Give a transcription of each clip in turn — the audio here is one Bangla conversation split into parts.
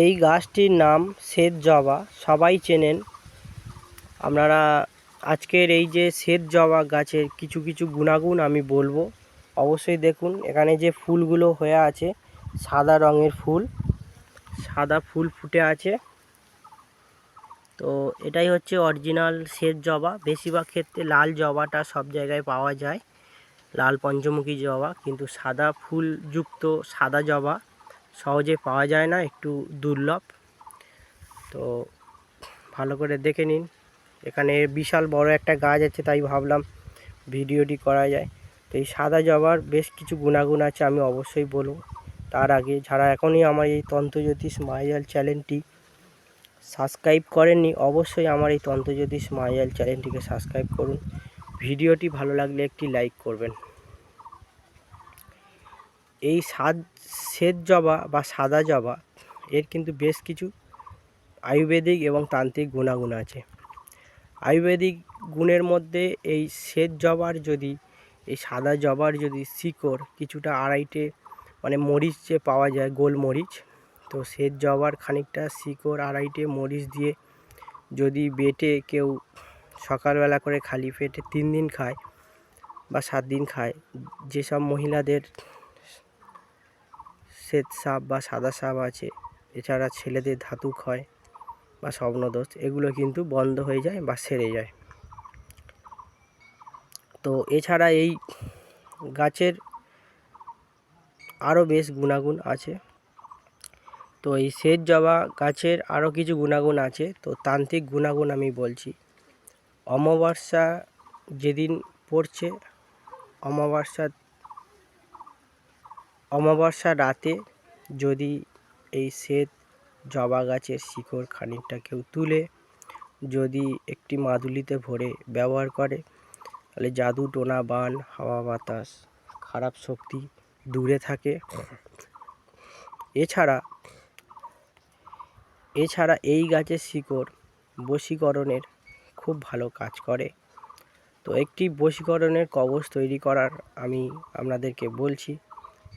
এই গাছটির নাম শ্বেত জবা। সবাই চেনেন। আপনারা আজকের এই যে শ্বেত জবা গাছের কিছু কিছু গুণাগুণ আমি বলব। অবশ্যই দেখুন, এখানে যে ফুলগুলো হয়ে আছে, সাদা রঙের ফুল, সাদা ফুল ফুটে আছে। তো এটাই হচ্ছে অরিজিনাল শ্বেত জবা। বেশিরভাগ ক্ষেত্রে লাল জবাটা সব জায়গায় পাওয়া যায়। লাল পঞ্চমুখী জবা, কিন্তু সাদা ফুলযুক্ত সাদা জবা। সহজে পাওয়া যায় না, একটু দুর্লভ। তো ভালো করে দেখে নিন। এখানে বিশাল বড় একটা গাছ আছে, তাই ভাবলাম ভিডিওটি করা যায়। তো এই সাদা জবার বেশ কিছু গুণাগুণ আছে, আমি অবশ্যই বলব। তার আগে যারা এখনই আমার এই তন্ত্রজ্যোতিষ মায়াজাল চ্যানেলটি সাবস্ক্রাইব করেননি, অবশ্যই আমার এই তন্ত্রজ্যোতিষ মায়াজাল চ্যানেলটিকে সাবস্ক্রাইব করুন। ভিডিওটি ভালো লাগলে একটি লাইক করবেন। এই সাদ, শ্বেত জবা বা সাদা জবা, এর কিন্তু বেশ কিছু আয়ুর্বেদিক এবং তান্ত্রিক গুণাগুণ আছে। আয়ুর্বেদিক গুণের মধ্যে এই শ্বেত জবার যদি, এই সাদা জবার যদি শিকড় কিছুটা আড়াইটে মানে মরিচ যে পাওয়া যায় গোল মরিচ তো শ্বেত জবার খানিকটা শিকড় আড়াইটে মরিচ দিয়ে যদি বেটে কেউ সকালবেলা করে খালি পেটে তিন দিন খায় বা সাত দিন খায়, যেসব মহিলাদের শ্বেত সাপ বা সাদা সাপ আছে, এছাড়া ছেলেদের ধাতু ক্ষয় বা স্বপ্নদোষ, এগুলো কিন্তু বন্ধ হয়ে যায় বা সেরে যায়। তো এছাড়া এই গাছের আরও বেশ গুণাগুণ আছে। তো এই শ্বেত জবা গাছের আরও কিছু গুণাগুণ আছে, তো তান্ত্রিক গুণাগুণ আমি বলছি। অমাবস্যা যেদিন পড়ছে অমাবস্যা অমাবস্যা রাতে যদি এই শ্বেত জবা গাছের শিকড় খানিকটা কেউ তুলে, যদি একটি মাদুলিতে ভরে ব্যবহার করে, তাহলে জাদু, টোনা, বান, হাওয়া বাতাস, খারাপ শক্তি দূরে থাকে। এছাড়া এছাড়া এই গাছের শিকড় বশীকরণের খুব ভালো কাজ করে। তো একটি বশীকরণের কবচ তৈরি করার আমি আপনাদেরকে বলছি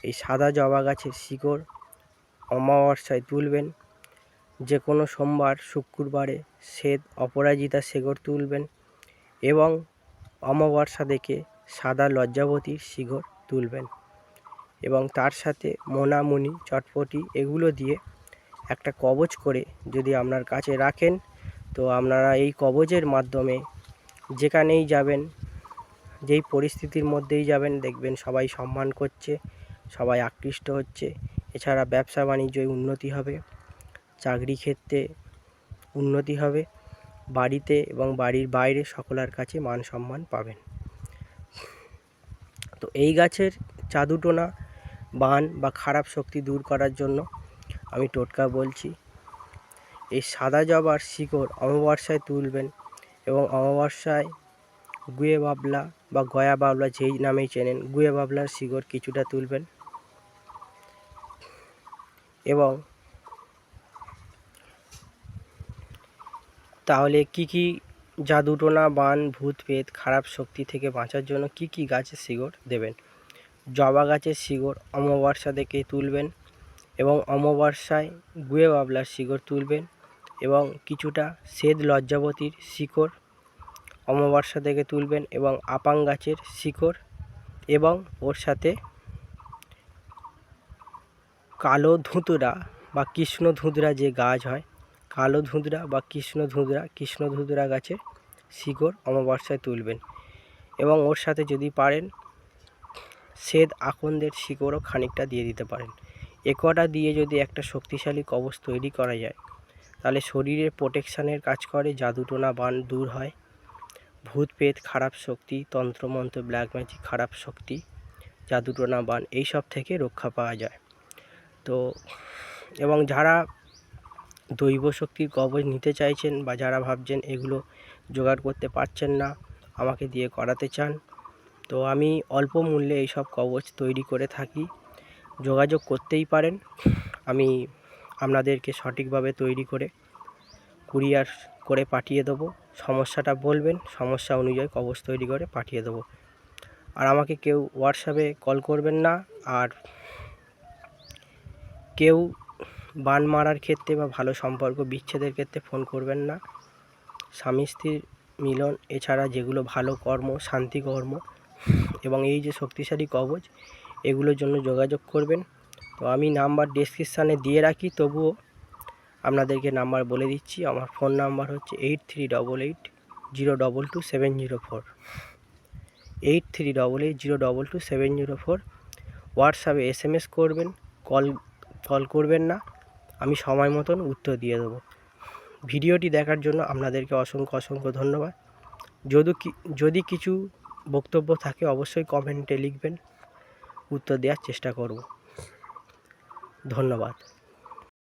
এই সাদা জবা গাছের শিকড় অমাবস্যায় তুলবেন। যে কোনো সোমবার, শুক্রবারে শ্বেত অপরাজিতা শিকড় তুলবেন এবং অমাবস্যা দেখে সাদা লজ্জাবতীর শিকড় তুলবেন এবং তার সাথে মোনামুনি, চটপটি এগুলো দিয়ে একটা কবচ করে যদি আপনার কাছে রাখেন, তো আপনারা এই কবচের মাধ্যমে যেখানেই যাবেন, যেই পরিস্থিতির মধ্যেই যাবেন, দেখবেন সবাই সম্মান করছে সবাই আকৃষ্ট হচ্ছে। এছাড়া ব্যবসা বাণিজ্যে উন্নতি হবে। চাকরি ক্ষেত্রে উন্নতি হবে। বাড়িতে এবং বাড়ির বাইরে সকলের কাছে মান সম্মান পাবেন। তো এই গাছের চাদুটোনা, বান বা খারাপ শক্তি দূর করার জন্য আমি টোটকা বলছি। এই সাদা জবার শিকড় অমাবস্যায় তুলবেন এবং অমাবস্যায় গুয়ে বাবলা বা গয়া বাবলা যেই নামেই চেনেন, গুয়ে বাবলার শিকড় কিছুটা তুলবেন। এবং তাহলে কি কি জাদুটোনা, বান, ভূত পেত খারাপ শক্তি থেকে বাঁচার জন্য কি কি গাছের শিকড় দেবেন? জবা গাছের শিকড় অমাবস্যা থেকে তুলবেন? এবং অমাবস্যায় গুয়ে বাবলার শিকড় তুলবেন? এবং কিছুটা শ্বেত লজ্জাবতীর শিকড় অমাবস্যা থেকে তুলবেন? এবং আপাং গাছের শিকড় এবং ওর সাথে কালো ধুতুরা বা কৃষ্ণ ধুতুরা যে গাছ হয়, কালো ধুঁদরা বা কৃষ্ণ ধুঁদরা কৃষ্ণ ধুঁদরা গাছের শিকড় অমাবস্যায় তুলবেন এবং ওর সাথে যদি পারেন, শ্বেত আকন্দের শিকড়ও খানিকটা দিয়ে দিতে পারেন। এ কটা দিয়ে যদি একটা শক্তিশালী কবচ তৈরি করা যায়, তাহলে শরীরের প্রোটেকশানের কাজ করে জাদুটোনা বান দূর হয়। ভূত পেত খারাপ শক্তি, তন্ত্রমন্ত্র ব্ল্যাক ম্যাজিক খারাপ শক্তি জাদুটোনা বান, এইসব থেকে রক্ষা পাওয়া যায়। তো এবং যারা দৈব শক্তির কবচ নিতে চাইছেন বা যারা ভাবছেন এগুলো জোগাড় করতে পারছেন না, আমাকে দিয়ে করাতে চান। তো আমি অল্প মূল্যে এইসব কবচ তৈরি করে থাকি। যোগাযোগ করতেই পারেন। আমি আপনাদেরকে সঠিকভাবে তৈরি করে কুরিয়ার করে পাঠিয়ে দেবো। সমস্যাটা বলবেন, সমস্যা অনুযায়ী কবচ তৈরি করে পাঠিয়ে দেবো। আর আমাকে কেউ হোয়াটসঅ্যাপে কল করবেন না। আর কেউ বান মারার ক্ষেত্রে বা ভালো সম্পর্ক বিচ্ছেদের ক্ষেত্রে ফোন করবেন না। স্বামী স্ত্রীর মিলন এছাড়া যেগুলো ভালো কর্ম, শান্তি কর্ম এবং এই যে শক্তিশালী কবচ, এগুলোর জন্য যোগাযোগ করবেন। তো আমি নাম্বার ডেসক্রিপশানে দিয়ে রাখি, তবুও আপনাদেরকে নাম্বার বলে দিচ্ছি। আমার ফোন নাম্বার হচ্ছে eight three double eight zero double two seven zero four eight three double eight zero double two seven zero four হোয়াটসঅ্যাপে এস এম এস করবেন, কল কল করবেন না। আমি সময় মতন উত্তর দিয়ে দেবো। ভিডিওটি দেখার জন্য আপনাদেরকে অসংখ্য অসংখ্য ধন্যবাদ। যদি যদি কিছু বক্তব্য থাকে অবশ্যই কমেন্টে লিখবেন। উত্তর দেওয়ার চেষ্টা করব। ধন্যবাদ।